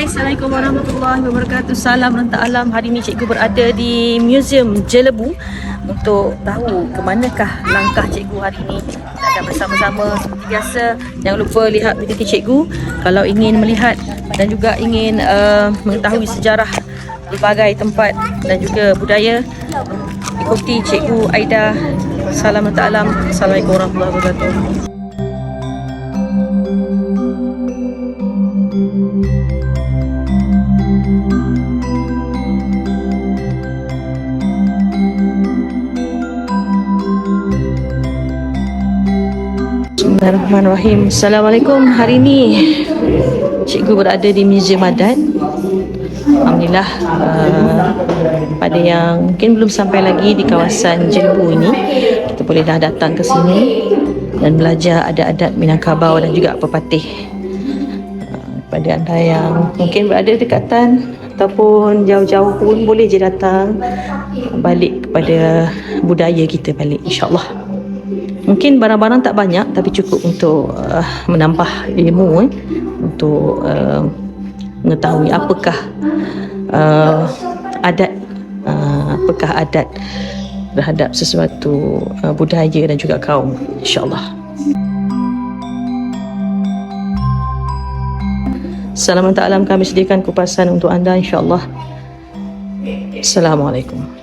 Hai, Assalamualaikum warahmatullahi wabarakatuh. Salam rantau alam. Hari ini cikgu berada di Museum Jelebu untuk tahu ke manakah langkah cikgu hari ini. Kita akan bersama-sama seperti biasa. Jangan lupa lihat video cikgu kalau ingin melihat dan juga ingin uh, mengetahui sejarah berbagai tempat dan juga budaya. Ikuti cikgu Aida. Salam rantau alam. Assalamualaikum warahmatullahi wabarakatuh. Bismillahirrahmanirrahim. Assalamualaikum. Hari ini cikgu berada di Museum Adat. Alhamdulillah uh, pada yang mungkin belum sampai lagi di kawasan Jelebu ini kita boleh dah datang ke sini dan belajar adat-adat Minangkabau dan juga pepatih. Uh, pada anda yang mungkin berada dekatan ataupun jauh-jauh pun boleh je datang balik kepada budaya kita balik insya-Allah. Mungkin barang-barang tak banyak tapi cukup untuk uh, menambah ilmu eh, untuk uh, mengetahui apakah uh, adat uh, apakah adat terhadap sesuatu uh, budaya dan juga kaum insyaallah. Salam alam kami sediakan kupasan untuk anda insyaallah. Assalamualaikum.